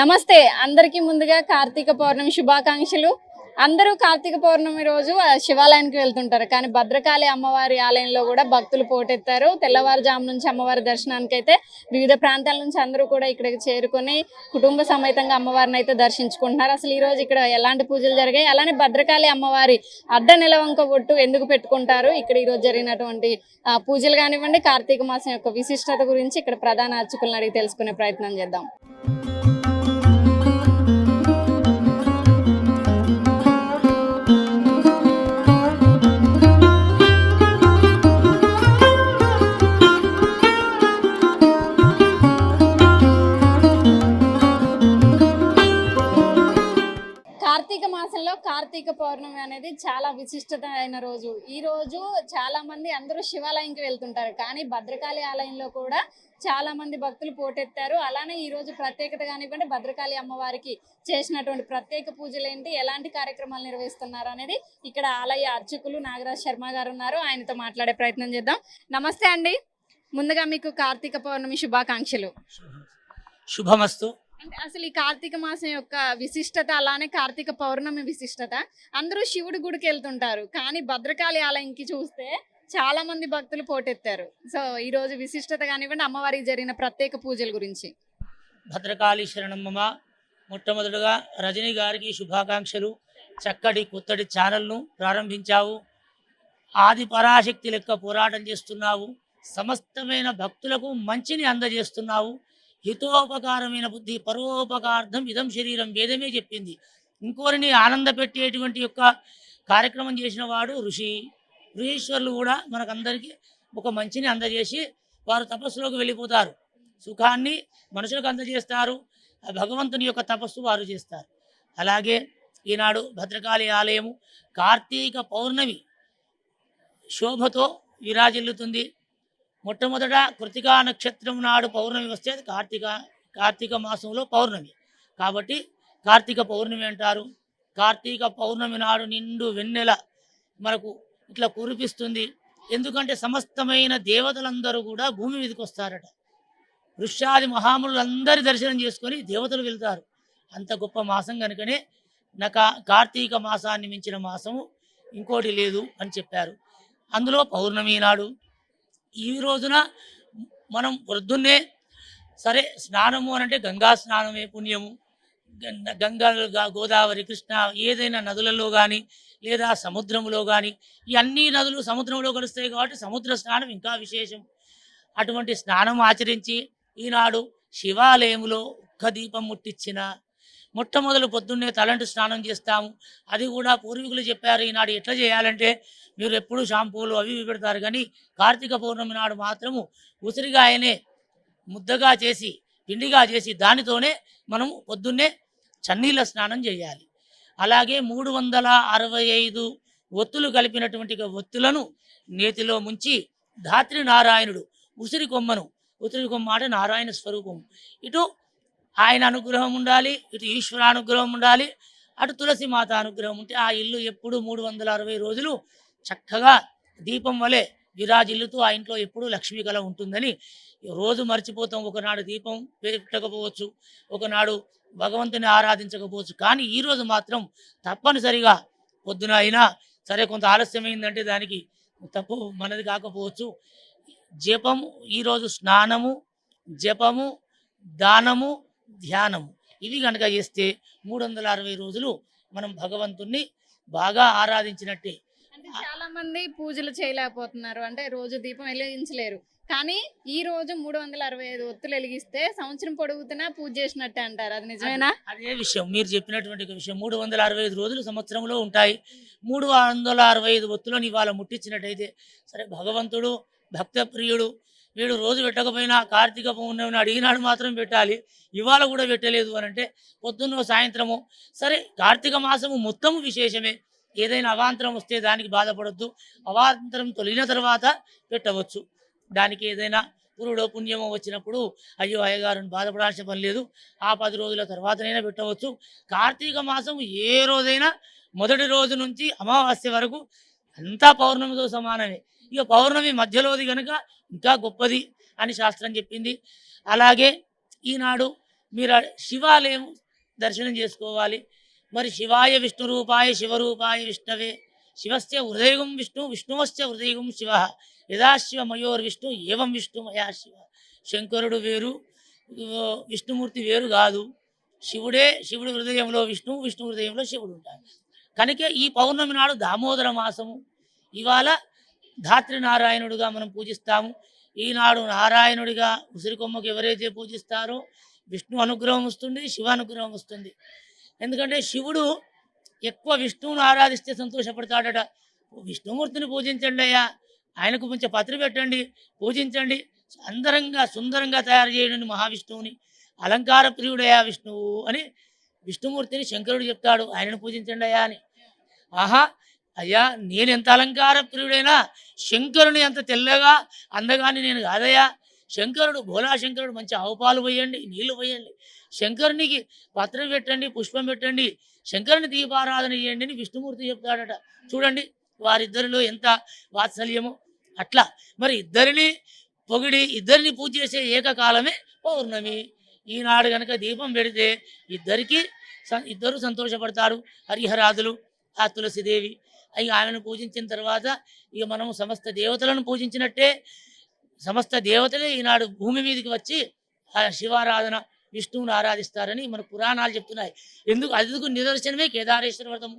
నమస్తే. అందరికీ ముందుగా కార్తీక పౌర్ణమి శుభాకాంక్షలు. అందరూ కార్తీక పౌర్ణమి రోజు శివాలయానికి వెళ్తుంటారు. కానీ భద్రకాళి అమ్మవారి ఆలయంలో కూడా భక్తులు పోటెత్తారు. తెల్లవారుజాము నుంచి అమ్మవారి దర్శనానికి అయితే వివిధ ప్రాంతాల నుంచి అందరూ కూడా ఇక్కడికి చేరుకొని కుటుంబ సమేతంగా అమ్మవారిని అయితే దర్శించుకుంటున్నారు. అసలు ఈ రోజు ఇక్కడ ఎలాంటి పూజలు జరిగాయి? అలానే భద్రకాళి అమ్మవారి అడ్డ నిలవంక ఒట్టు ఎందుకు పెట్టుకుంటారు? ఇక్కడ ఈ రోజు జరిగినటువంటి పూజలు కానివ్వండి కార్తీక మాసం యొక్క విశిష్టత గురించి ఇక్కడ ప్రధాన అర్చకులను అడిగి తెలుసుకునే ప్రయత్నం చేద్దాం. కార్తీక పౌర్ణమి అనేది చాలా విశిష్టమైన రోజు. ఈ రోజు చాలా మంది అందరూ శివాలయంకి వెళ్తుంటారు. కానీ భద్రకాళి ఆలయంలో కూడా చాలా మంది భక్తులు పోటెత్తారు. అలానే ఈ రోజు ప్రత్యేకత కానివ్వండి భద్రకాళి అమ్మవారికి చేసినటువంటి ప్రత్యేక పూజలు ఏంటి ఎలాంటి కార్యక్రమాలు నిర్వహిస్తున్నారు అనేది ఇక్కడ ఆలయ అర్చకులు నాగరాజ్ శర్మ గారు ఉన్నారు. ఆయనతో మాట్లాడే ప్రయత్నం చేద్దాం. నమస్తే అండి. ముందుగా మీకు కార్తీక పౌర్ణమి శుభాకాంక్షలు. శుభమస్తు. అంటే అసలు ఈ కార్తీక మాసం యొక్క విశిష్టత అలానే కార్తీక పౌర్ణమి విశిష్టత. అందరూ శివుడి గుడికి వెళ్తుంటారు. కానీ భద్రకాళి ఆలయంకి చూస్తే చాలా మంది భక్తులు పోటెత్తారు. సో ఈ రోజు విశిష్టత కానివ్వండి అమ్మవారికి జరిగిన ప్రత్యేక పూజల గురించి. భద్రకాళి శరణమ్మ మొట్టమొదటగా రజనీ గారికి శుభాకాంక్షలు. చక్కటి కొత్తటి ఛానల్ను ప్రారంభించావు. ఆది పరాశక్తి లెక్క పోరాటం చేస్తున్నావు. సమస్తమైన భక్తులకు మంచిని అందజేస్తున్నావు. హితోపకారమైన బుద్ధి పరోపకార్థం ఇదం శరీరం వేదమే చెప్పింది. ఇంకోరిని ఆనంద పెట్టేటువంటి యొక్క కార్యక్రమం చేసిన వాడు ఋషి. ఋషీశ్వరులు కూడా మనకందరికీ ఒక మంచిని అందజేసి వారు తపస్సులోకి వెళ్ళిపోతారు. సుఖాన్ని మనుషులకు అందజేస్తారు. ఆ భగవంతుని యొక్క తపస్సు వారు చేస్తారు. అలాగే ఈనాడు భద్రకాళి ఆలయము కార్తీక పౌర్ణమి శోభతో విరాజిల్లుతుంది. మొట్టమొదట కృతికా నక్షత్రం నాడు పౌర్ణమి వస్తే కార్తీక కార్తీక మాసంలో పౌర్ణమి. కాబట్టి కార్తీక పౌర్ణమి అంటారు. కార్తీక పౌర్ణమి నాడు నిండు వెన్నెల మనకు ఇట్లా కురిపిస్తుంది. ఎందుకంటే సమస్తమైన దేవతలందరూ కూడా భూమి మీదకి వస్తారట. వృక్షాది మహాములందరి దర్శనం చేసుకొని దేవతలు వెళ్తారు. అంత గొప్ప మాసం కనుకనే నక కార్తీక మాసాన్ని మించిన మాసము ఇంకోటి లేదు అని చెప్పారు. అందులో పౌర్ణమి నాడు ఈ రోజున మనం వృద్ధున్నే సరే స్నానము అని అంటే గంగా స్నానమే పుణ్యము. గంగా గోదావరి కృష్ణ ఏదైనా నదులలో కానీ లేదా సముద్రంలో కానీ ఈ అన్ని నదులు సముద్రంలో కలుస్తాయి కాబట్టి సముద్ర స్నానం ఇంకా విశేషం. అటువంటి స్నానం ఆచరించి ఈనాడు శివాలయంలో ఒక్క దీపం ముట్టించిన మొట్టమొదలు పొద్దున్నే తలంటు స్నానం చేస్తాము. అది కూడా పూర్వీకులు చెప్పారు ఈనాడు ఎట్లా చేయాలంటే మీరు ఎప్పుడు షాంపూలు అవి ఇవి పెడతారు. కానీ కార్తీక పౌర్ణమి నాడు మాత్రము ఉసిరిగాయనే ముద్దగా చేసి పిండిగా చేసి దానితోనే మనము పొద్దున్నే చన్నీళ్ళ స్నానం చేయాలి. అలాగే మూడు వందల అరవై ఐదు ఒత్తులు కలిపినటువంటి ఒత్తులను నేతిలో ముంచి ధాత్రి నారాయణుడు ఉసిరి కొమ్మను ఉసిరి కొమ్మ అంటే నారాయణ స్వరూపం. ఇటు ఆయన అనుగ్రహం ఉండాలి ఇటు ఈశ్వర అనుగ్రహం ఉండాలి అటు తులసి మాత అనుగ్రహం ఉంటే ఆ ఇల్లు ఎప్పుడు మూడు వందల అరవై రోజులు చక్కగా దీపం వలె విరాజిల్లుతూ ఆ ఇంట్లో ఎప్పుడూ లక్ష్మీ కళ ఉంటుందని రోజు మర్చిపోతాం. ఒకనాడు దీపం పెట్టకపోవచ్చు ఒకనాడు భగవంతుని ఆరాధించకపోవచ్చు. కానీ ఈరోజు మాత్రం తప్పనిసరిగా పొద్దున అయినా సరే కొంత ఆలస్యమైందంటే దానికి తప్పు మనది కాకపోవచ్చు. జపము ఈరోజు స్నానము జపము దానము ధ్యానము. ఇవి కనుక చేస్తే మూడు వందల అరవై రోజులు మనం భగవంతుణ్ణి బాగా ఆరాధించినట్టే. చాలా మంది పూజలు చేయలేకపోతున్నారు. అంటే రోజు దీపం వెలిగించలేరు. కానీ ఈ రోజు మూడు వందల అరవై ఐదు ఒత్తులు వెలిగిస్తే సంవత్సరం పొడుగుతున్నా పూజ చేసినట్టే అంటారు. అది నిజమేనా? అదే విషయం. మీరు చెప్పినటువంటి ఒక విషయం. మూడు వందల అరవై ఐదు రోజులు సంవత్సరంలో ఉంటాయి. మూడు వందల అరవై ఐదు ఒత్తులను ఇవాళ ముట్టించినట్టయితే సరే భగవంతుడు భక్త ప్రియుడు వీడు రోజు పెట్టకపోయినా కార్తీక పౌర్ణమిని అడిగినాడు మాత్రం పెట్టాలి. ఇవాళ కూడా పెట్టలేదు అని అంటే పొద్దున్న సాయంత్రము సరే కార్తీక మాసము మొత్తము విశేషమే. ఏదైనా అవాంతరం వస్తే దానికి బాధపడద్దు. అవాంతరం తొలిగిన తర్వాత పెట్టవచ్చు. దానికి ఏదైనా పురుడో పుణ్యమో వచ్చినప్పుడు అయ్యో అయ్యగారుని బాధపడాల్సిన పని లేదు. ఆ పది రోజుల తర్వాతనైనా పెట్టవచ్చు. కార్తీక మాసం ఏ రోజైనా మొదటి రోజు నుంచి అమావాస్య వరకు అంతా పౌర్ణమితో సమానమే. ఇక పౌర్ణమి మధ్యలోది కనుక ఇంకా గొప్పది అని శాస్త్రం చెప్పింది. అలాగే ఈనాడు మీరు శివాలయం దర్శనం చేసుకోవాలి. మరి శివాయ విష్ణు రూపాయ శివరూపాయ విష్ణవే. శివస్య హృదయం విష్ణు విష్ణువస్య హృదయం శివ. యథాశివ మయోర్ విష్ణు ఏవం విష్ణు మయా శివ. శంకరుడు వేరు విష్ణుమూర్తి వేరు కాదు. శివుడే శివుడు హృదయంలో విష్ణు విష్ణు హృదయంలో శివుడు ఉంటాడు. కనుక ఈ పౌర్ణమి నాడు దామోదర మాసము. ఇవాళ ధాత్రి నారాయణుడిగా మనం పూజిస్తాము. ఈనాడు నారాయణుడిగా ఉసిరికొమ్మకు ఎవరైతే పూజిస్తారో విష్ణు అనుగ్రహం వస్తుంది శివ అనుగ్రహం వస్తుంది. ఎందుకంటే శివుడు ఎక్కువ విష్ణువును ఆరాధిస్తే సంతోషపడతాడట. విష్ణుమూర్తిని పూజించండి అయ్యా. ఆయనకు కొంచెం పత్రి పెట్టండి పూజించండి. అందరంగా సుందరంగా తయారు చేయండి మహావిష్ణువుని. అలంకార ప్రియుడయ్యా విష్ణువు అని విష్ణుమూర్తిని శంకరుడు చెప్తాడు. ఆయనను పూజించండి అయ్యా అని. ఆహా అయ్యా నేను ఎంత అలంకార ప్రియుడైనా శంకరుని అంత తెల్లగా అందగాని నేను కాదయ్యా. శంకరుడు భోలా శంకరుడు మంచి ఆవుపాలు పోయండి నీళ్ళు పోయండి. శంకరునికి పత్రం పెట్టండి పుష్పం పెట్టండి శంకరుని దీపారాధన చేయండి అని విష్ణుమూర్తి చెప్తాడట. చూడండి వారిద్దరిలో ఎంత వాత్సల్యము. అట్లా మరి ఇద్దరిని పొగిడి ఇద్దరిని పూజ చేసే ఏకకాలమే పౌర్ణమి. ఈనాడు గనక దీపం పెడితే ఇద్దరికి ఇద్దరు సంతోషపడతారు. హరిహరాదులు ఆ తులసిదేవి ఇక ఆమెను పూజించిన తర్వాత ఇక మనము సమస్త దేవతలను పూజించినట్టే సమస్త దేవతలే ఈనాడు భూమి మీదకి వచ్చి శివారాధన విష్ణువుని ఆరాధిస్తారని మన పురాణాలు చెప్తున్నాయి. ఎందుకు? అందుకు నిదర్శనమే కేదారేశ్వర వ్రతము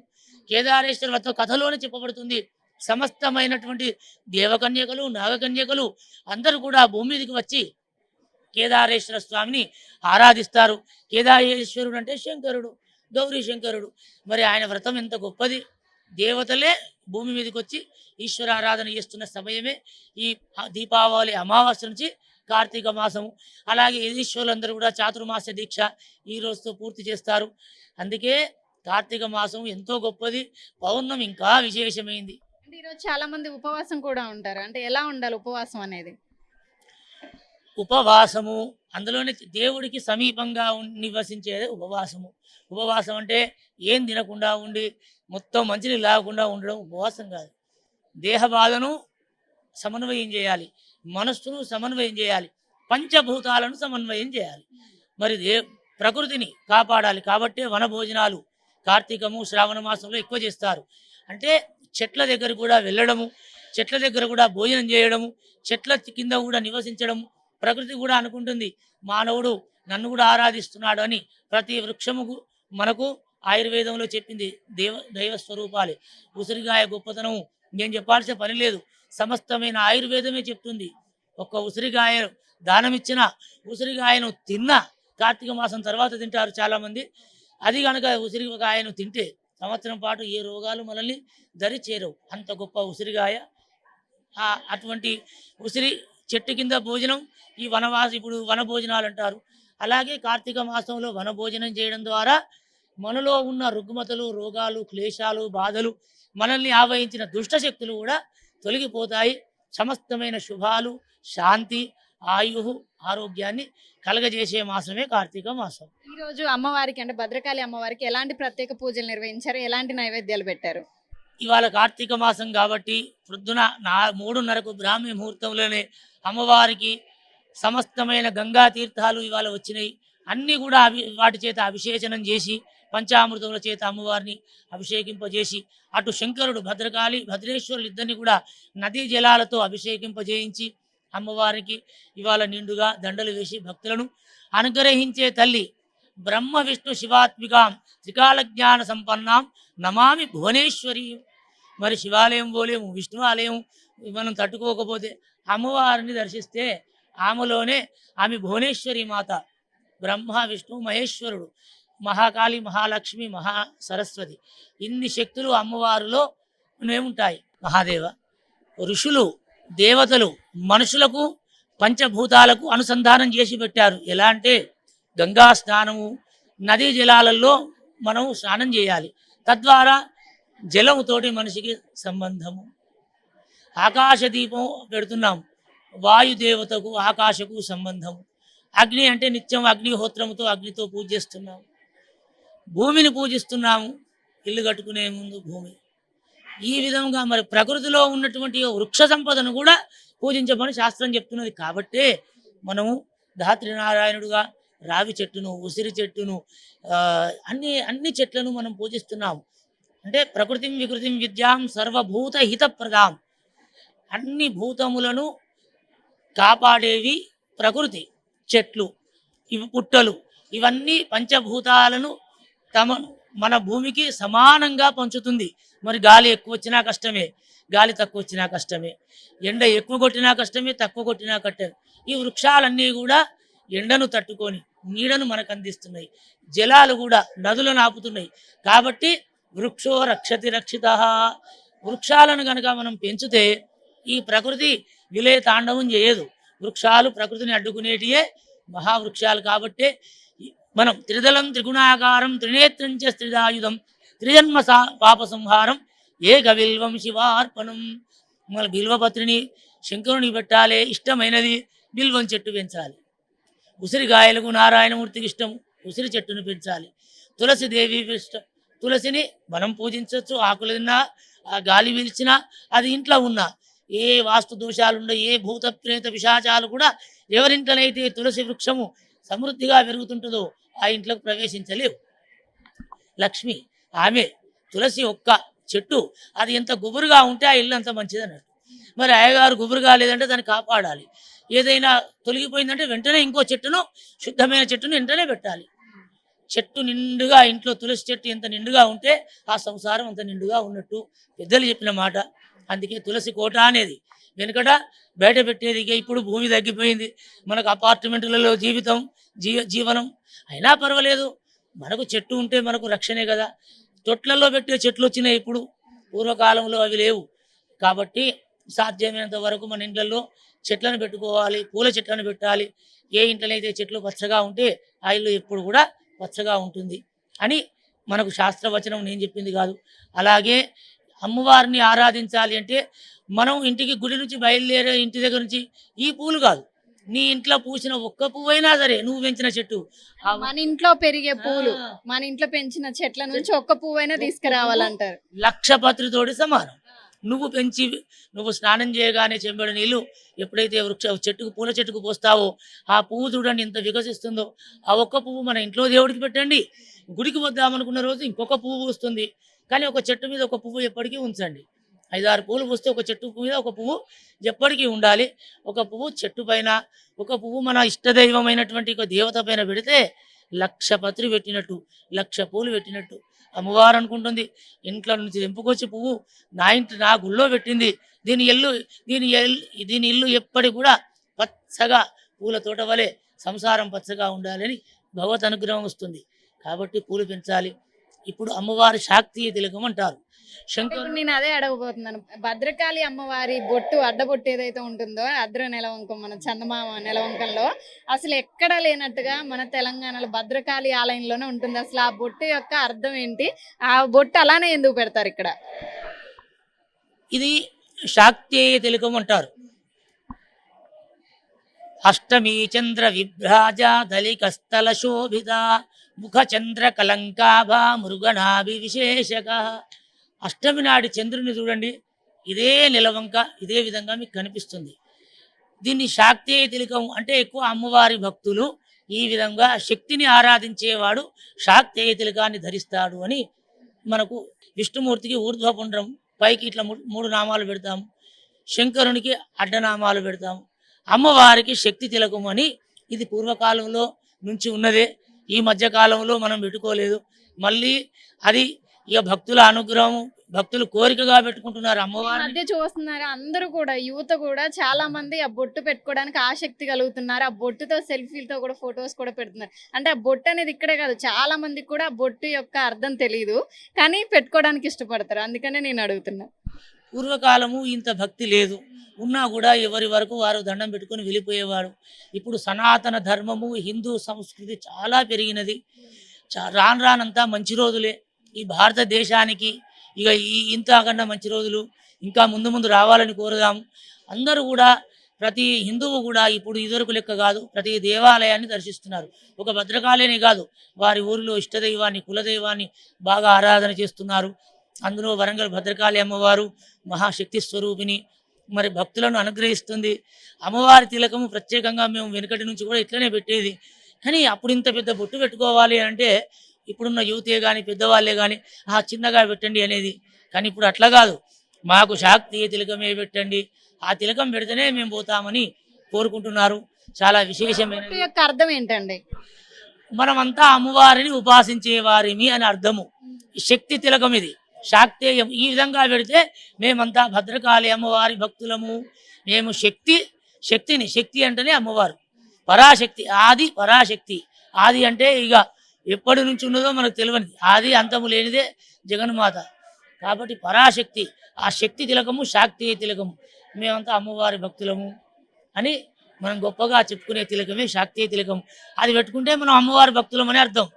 కేదారేశ్వర వ్రతం కథలోనే చెప్పబడుతుంది. సమస్తమైనటువంటి దేవకన్యకలు నాగకన్యకలు అందరూ కూడా భూమి మీదకి వచ్చి కేదారేశ్వర స్వామిని ఆరాధిస్తారు. కేదారేశ్వరుడు అంటే శంకరుడు గౌరీ శంకరుడు. మరి ఆయన వ్రతం ఎంత గొప్పది? దేవతలే భూమి మీదకి వచ్చి ఈశ్వర ఆరాధన చేస్తున్న సమయమే ఈ దీపావళి అమావాస్య నుంచి కార్తీక మాసము. అలాగే ఈశ్వరులందరూ కూడా చాతుర్మాస దీక్ష ఈ రోజుతో పూర్తి చేస్తారు. అందుకే కార్తీక మాసం ఎంతో గొప్పది. పౌర్ణమి ఇంకా విశేషమైంది. అంటే ఈరోజు చాలా మంది ఉపవాసం కూడా ఉంటారు. అంటే ఎలా ఉండాలి ఉపవాసం అనేది? ఉపవాసము. అందులోనే దేవుడికి సమీపంగా నివసించేదే ఉపవాసము. ఉపవాసం అంటే ఏం తినకుండా ఉండి మొత్తం మంచినీళ్ళు లేకుండా ఉండడం ఉపవాసం కాదు. దేహ బాధను సమన్వయం చేయాలి. మనస్సును సమన్వయం చేయాలి. పంచభూతాలను సమన్వయం చేయాలి. మరి దే ప్రకృతిని కాపాడాలి కాబట్టి వన భోజనాలు కార్తీకము శ్రావణ మాసంలో ఎక్కువ చేస్తారు. అంటే చెట్ల దగ్గర కూడా వెళ్ళడము చెట్ల దగ్గర కూడా భోజనం చేయడము చెట్ల కింద కూడా నివసించడము ప్రకృతి కూడా అనుకుంటుంది. మానవుడు నన్ను కూడా ఆరాధిస్తున్నాడు అని ప్రతి వృక్షముకు మనకు ఆయుర్వేదంలో చెప్పింది దేవ దైవ స్వరూపాలే. ఉసిరిగాయ గొప్పతనం నేను చెప్పాల్సిన పని లేదు. సమస్తమైన ఆయుర్వేదమే చెప్తుంది. ఒక్క ఉసిరిగాయ దానమిచ్చిన ఉసిరిగాయను తిన్న కార్తీక మాసం తర్వాత తింటారు చాలామంది. అది కనుక ఉసిరికాయను తింటే సంవత్సరం పాటు ఏ రోగాలు మనల్ని దరి చేరవు అంత గొప్ప ఉసిరిగాయ. అటువంటి ఉసిరి చెట్టు కింద భోజనం ఈ వనవాసి ఇప్పుడు వన భోజనాలు అంటారు. అలాగే కార్తీక మాసంలో వన భోజనం చేయడం ద్వారా మనలో ఉన్న రుగ్మతలు రోగాలు క్లేశాలు బాధలు మనల్ని ఆవహించిన దుష్ట శక్తులు కూడా తొలగిపోతాయి. సమస్తమైన శుభాలు శాంతి ఆయు ఆరోగ్యాన్ని కలగజేసే మాసమే కార్తీక మాసం. ఈ రోజు అమ్మవారికి అంటే భద్రకాళి అమ్మవారికి ఎలాంటి ప్రత్యేక పూజలు నిర్వహించారు? ఎలాంటి నైవేద్యాలు పెట్టారు? ఇవాళ కార్తీక మాసం కాబట్టి ప్రొద్దున నా మూడున్నరకు బ్రాహ్మీ ముహూర్తంలోనే అమ్మవారికి సమస్తమైన గంగా తీర్థాలు ఇవాళ వచ్చినాయి. అన్నీ కూడా వాటి చేత అభిషేచనం చేసి పంచామృతముల చేత అమ్మవారిని అభిషేకింపజేసి అటు శంకరుడు భద్రకాళి భద్రేశ్వరులు ఇద్దరిని కూడా నదీ జలాలతో అభిషేకింపజేయించి అమ్మవారికి ఇవాళ నిండుగా దండలు వేసి భక్తులను అనుగ్రహించే తల్లి బ్రహ్మ విష్ణు శివాత్మికాం త్రికాల జ్ఞాన సంపన్నాం నమామి భువనేశ్వరి. మరి శివాలయం పోలేము విష్ణు ఆలయం మనం తట్టుకోకపోతే అమ్మవారిని దర్శిస్తే ఆమెలోనే ఆమె భువనేశ్వరి మాత బ్రహ్మ విష్ణు మహేశ్వరుడు మహాకాళి మహాలక్ష్మి మహా సరస్వతి. ఇన్ని శక్తులు అమ్మవారిలో ఉంటాయి మహాదేవ ఋషులు దేవతలు మనుషులకు పంచభూతాలకు అనుసంధానం చేసి పెట్టారు. ఎలా అంటే గంగా స్నానము నదీ జలాలలో మనం స్నానం చేయాలి. తద్వారా జలముతోటి మనిషికి సంబంధము. ఆకాశ దీపం పెడుతున్నాం. వాయుదేవతకు ఆకాశకు సంబంధము. అగ్ని అంటే నిత్యం అగ్నిహోత్రముతో అగ్నితో పూజ చేస్తున్నాం. భూమిని పూజిస్తున్నాము. ఇల్లు కట్టుకునే ముందు భూమి. ఈ విధంగా మరి ప్రకృతిలో ఉన్నటువంటి వృక్ష సంపదను కూడా పూజించమని శాస్త్రం చెప్తున్నది. కాబట్టే మనము ధాత్రి నారాయణుడుగా రావి చెట్టును ఉసిరి చెట్టును అన్ని అన్ని చెట్లను మనం పూజిస్తున్నాము. అంటే ప్రకృతిం వికృతిం విద్యాం సర్వభూత హితప్రదాం. అన్ని భూతములను కాపాడేవి ప్రకృతి. చెట్లు ఇవి పుట్టలు ఇవన్నీ పంచభూతాలను తమ మన భూమికి సమానంగా పంచుతుంది. మరి గాలి ఎక్కువ వచ్చినా కష్టమే. గాలి తక్కువ వచ్చినా కష్టమే. ఎండ ఎక్కువ కొట్టినా కష్టమే తక్కువ కొట్టినా కష్టమే ఈ వృక్షాలన్నీ కూడా ఎండను తట్టుకొని నీడను మనకు అందిస్తున్నాయి. జలాలు కూడా నదులను ఆపుతున్నాయి. కాబట్టి వృక్షో రక్షతి రక్షిత. వృక్షాలను కనుక మనం పెంచితే ఈ ప్రకృతి విలయ తాండవం చేయదు. వృక్షాలు ప్రకృతిని అడ్డుకునేటియే మహావృక్షాలు కాబట్టే మనం త్రిదలం త్రిగుణాకారం త్రినేత్రంచ త్రిదాయుధం త్రిజన్మ సా పాప సంహారం ఏక విల్వం శివార్పణం. మన బిల్వపత్రిని శంకరుని పెట్టాలి ఇష్టమైనది బిల్వం చెట్టు పెంచాలి. ఉసిరిగాయలకు నారాయణమూర్తికి ఇష్టం ఉసిరి చెట్టును పెంచాలి. తులసి దేవి ఇష్టం తులసిని మనం పూజించవచ్చు ఆకులు తిన్నా ఆ గాలి పీల్చినా అది ఇంట్లో ఉన్నా. ఏ వాస్తు దోషాలుండో ఏ భూత ప్రేత పిశాచాలు కూడా ఎవరింట్లోనైతే తులసి వృక్షము సమృద్ధిగా పెరుగుతుంటుందో ఆ ఇంట్లోకి ప్రవేశించలేవు. లక్ష్మి ఆమె తులసి ఒక్క చెట్టు అది ఎంత గుబురుగా ఉంటే ఆ ఇల్లు అంత మంచిది అన్నట్టు మరి అయ్యగారు గుబురుగా లేదంటే దాన్ని కాపాడాలి. ఏదైనా తొలగిపోయిందంటే వెంటనే ఇంకో చెట్టును శుద్ధమైన చెట్టును వెంటనే పెట్టాలి. చెట్టు నిండుగా ఇంట్లో తులసి చెట్టు ఎంత నిండుగా ఉంటే ఆ సంసారం అంత నిండుగా ఉన్నట్టు పెద్దలు చెప్పిన మాట. అందుకే తులసి కోట అనేది వెనుకట బయట పెట్టేదిగా ఇప్పుడు భూమి తగ్గిపోయింది. మనకు అపార్ట్మెంట్లలో జీవితం జీవ జీవనం అయినా పర్వాలేదు. మనకు చెట్టు ఉంటే మనకు రక్షణే కదా. తొట్లలో పెట్టే చెట్లు వచ్చినాయి ఇప్పుడు. పూర్వకాలంలో అవి లేవు. కాబట్టి సాధ్యమైనంత వరకు మన ఇండ్లలో చెట్లను పెట్టుకోవాలి పూల చెట్లను పెట్టాలి. ఏ ఇంట్లో అయితే చెట్లు పచ్చగా ఉంటే ఆ ఇల్లు ఎప్పుడు కూడా పచ్చగా ఉంటుంది అని మనకు శాస్త్రవచనం నేను చెప్పింది కాదు. అలాగే అమ్మవారిని ఆరాధించాలి అంటే మనం ఇంటికి గుడి నుంచి బయలుదేరే ఇంటి దగ్గర నుంచి ఈ పూలు కాదు. నీ ఇంట్లో పూసిన ఒక్క పువ్వైనా సరే నువ్వు పెంచిన చెట్టు. మన ఇంట్లో పెరిగే పూలు మన ఇంట్లో పెంచిన చెట్ల నుంచి ఒక్క పువ్వైనా తీసుకురావాలంటారు. లక్ష పత్రితోటి సమానం. నువ్వు పెంచి నువ్వు స్నానం చేయగానే చెంబడి నీళ్ళు ఎప్పుడైతే వృక్ష చెట్టుకు పూల చెట్టుకు పోస్తావో ఆ పువ్వు చూడండి ఎంత వికసిస్తుందో. ఆ ఒక్క పువ్వు మన ఇంట్లో దేవుడికి పెట్టండి. గుడికి వద్దామనుకున్న రోజు ఇంకొక పువ్వు వస్తుంది. కానీ ఒక చెట్టు మీద ఒక పువ్వు ఎప్పటికీ ఉంచండి. ఐదారు పువ్వులు పూస్తే ఒక చెట్టు మీద ఒక పువ్వు ఎప్పటికీ ఉండాలి. ఒక పువ్వు చెట్టు పైన ఒక పువ్వు మన ఇష్టదైవమైనటువంటి ఒక దేవత పైన పెడితే లక్ష పత్రి పెట్టినట్టు లక్ష పూలు పెట్టినట్టు అమ్మవారు అనుకుంటుంది. ఇంట్లో నుంచి తెంపుకొచ్చి పువ్వు నా ఇంటి నా గుళ్ళో పెట్టింది. దీని ఇల్లు దీని దీని ఇల్లు ఎప్పటి కూడా పచ్చగా పూల తోట వలె సంసారం పచ్చగా ఉండాలని భగవత్ అనుగ్రహం వస్తుంది. కాబట్టి పూలు పెంచాలి. ఇప్పుడు అమ్మవారి శాక్తీయ తిలకం అంటారు. శంకరు నేను అదే అడగబోతున్నాను. భద్రకాళి అమ్మవారి బొట్టు అడ్డబొట్టు ఏదైతే ఉంటుందో అద్ర నెలవంకం మన చందమామ నెలవంకంలో అసలు ఎక్కడ లేనట్టుగా మన తెలంగాణలో భద్రకాళి ఆలయంలోనే ఉంటుంది. అసలు ఆ బొట్టు యొక్క అర్థం ఏంటి? ఆ బొట్టు అలానే ఎందుకు పెడతారు ఇక్కడ? ఇది శాక్తేయ తిలకం అంటారు. అష్టమి చంద్ర విభ్రాజ దళికస్థల శోభిత ముఖ చంద్ర కలంకాభా మృగనాభి విశేషక. అష్టమి నాడు చంద్రుని చూడండి. ఇదే నిలవంక ఇదే విధంగా మీకు కనిపిస్తుంది. దీన్ని శాక్తేయ తిలకం అంటే ఎక్కువ అమ్మవారి భక్తులు ఈ విధంగా శక్తిని ఆరాధించేవాడు శాక్తేయ తిలకాన్ని ధరిస్తాడు అని మనకు విష్ణుమూర్తికి ఊర్ధ్వపుండ్రం పైకి ఇట్లా మూడు నామాలు పెడతాము శంకరునికి అడ్డనామాలు పెడతాం. అమ్మవారికి శక్తి తిలకం అని ఇది పూర్వకాలంలో నుంచి ఉన్నదే. ఈ మధ్యకాలంలో మనం పెట్టుకోలేదు. మళ్ళీ అది ఇక భక్తుల అనుగ్రహం భక్తులు కోరికగా పెట్టుకుంటున్నారు ఈ అమ్మవారిని. మధ్య చూస్తున్నారు అందరూ కూడా యువత కూడా చాలా మంది ఆ బొట్టు పెట్టుకోవడానికి ఆసక్తి కలుగుతున్నారు. ఆ బొట్టుతో సెల్ఫీలతో కూడా ఫొటోస్ కూడా పెడుతున్నారు. అంటే ఆ బొట్టు అనేది ఇక్కడే కాదు చాలా మందికి కూడా ఆ బొట్టు యొక్క అర్థం తెలియదు కానీ పెట్టుకోవడానికి ఇష్టపడతారు. అందుకనే నేను అడుగుతున్నా. పూర్వకాలము ఇంత భక్తి లేదు. ఉన్నా కూడా ఎవరి వరకు వారు దండం పెట్టుకొని వెళ్ళిపోయేవారు. ఇప్పుడు సనాతన ధర్మము హిందూ సంస్కృతి చాలా పెరిగినది. రాను రానంతా మంచి రోజులే. ఈ భారతదేశానికి ఇక ఈ ఇంతకన్నా మంచి రోజులు ఇంకా ముందు ముందు రావాలని కోరుదాం అందరూ కూడా ప్రతి హిందువు కూడా ఇప్పుడు ఇదివరకు లెక్క కాదు ప్రతి దేవాలయాన్ని దర్శిస్తున్నారు. ఒక భద్రకాళినే కాదు వారి ఊరిలో ఇష్టదైవాన్ని కులదైవాన్ని బాగా ఆరాధన చేస్తున్నారు. అందులో వరంగల్ భద్రకాళి అమ్మవారు మహాశక్తి స్వరూపిణి మరి భక్తులను అనుగ్రహిస్తుంది. అమ్మవారి తిలకము ప్రత్యేకంగా మేము వెనుకటి నుంచి కూడా ఇట్లనే పెట్టేది. కానీ అప్పుడు ఇంత పెద్ద బొట్టు పెట్టుకోవాలి అంటే ఇప్పుడున్న యూతే కానీ పెద్దవాళ్ళే కానీ ఆ చిన్నగా పెట్టండి అనేది. కానీ ఇప్పుడు అట్లా కాదు. మాకు శాక్తీయ తిలకమే పెట్టండి. ఆ తిలకం పెడితేనే మేము పోతామని కోరుకుంటున్నారు. చాలా విశేషమైన యొక్క అర్థం ఏంటండి? మనమంతా అమ్మవారిని ఉపాసించే వారిమి అని అర్థము. ఈ శక్తి తిలకం ఇది. శాక్తేయం ఈ విధంగా పెడితే మేమంతా భద్రకాళి అమ్మవారి భక్తులము. మేము శక్తి శక్తిని శక్తి అంటేనే అమ్మవారు. పరాశక్తి ఆది పరాశక్తి. ఆది అంటే ఇక ఎప్పటి నుంచి ఉన్నదో మనకు తెలియనిది. ఆది అంతము లేనిదే జగన్మాత. కాబట్టి పరాశక్తి ఆ శక్తి తిలకము శాక్తి తిలకము. మేమంతా అమ్మవారి భక్తులము అని మనం గొప్పగా చెప్పుకునే తిలకమే శాక్తి తిలకం అది పెట్టుకుంటే మనం అమ్మవారి భక్తులం అని అర్థం.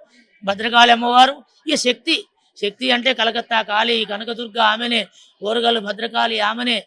భద్రకాళి అమ్మవారు ఈ శక్తి. శక్తి అంటే కలకత్తా కాళీ కనకదుర్గ ఆమెనే ఓరగల్లు భద్రకాళి ఆమెనే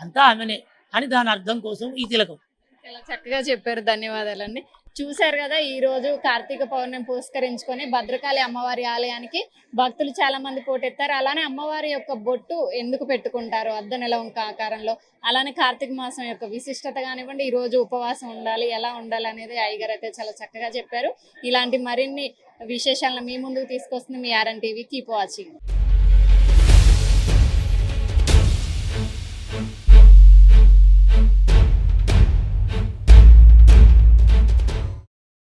అంతా ఆమెనే అని దాని అర్థం కోసం ఈ తిలకం. చాలా చక్కగా చెప్పారు. ధన్యవాదాలండి. చూశారు కదా ఈ రోజు కార్తీక పౌర్ణమి పురస్కరించుకొని భద్రకాళి అమ్మవారి ఆలయానికి భక్తులు చాలా మంది పోటెత్తారు. అలానే అమ్మవారి యొక్క బొట్టు ఎందుకు పెట్టుకుంటారు? అర్ధ వంక ఆకారంలో. అలానే కార్తీక మాసం యొక్క విశిష్టత కానివ్వండి ఈ రోజు ఉపవాసం ఉండాలి ఎలా ఉండాలి అనేది అయ్యగారు అయితే చాలా చక్కగా చెప్పారు. ఇలాంటి మరిన్ని విశేషాలను మీ ముందుకు తీసుకొస్తుంది మీ ఆర్ఎన్ టీవీ కీప్ వాచింగ్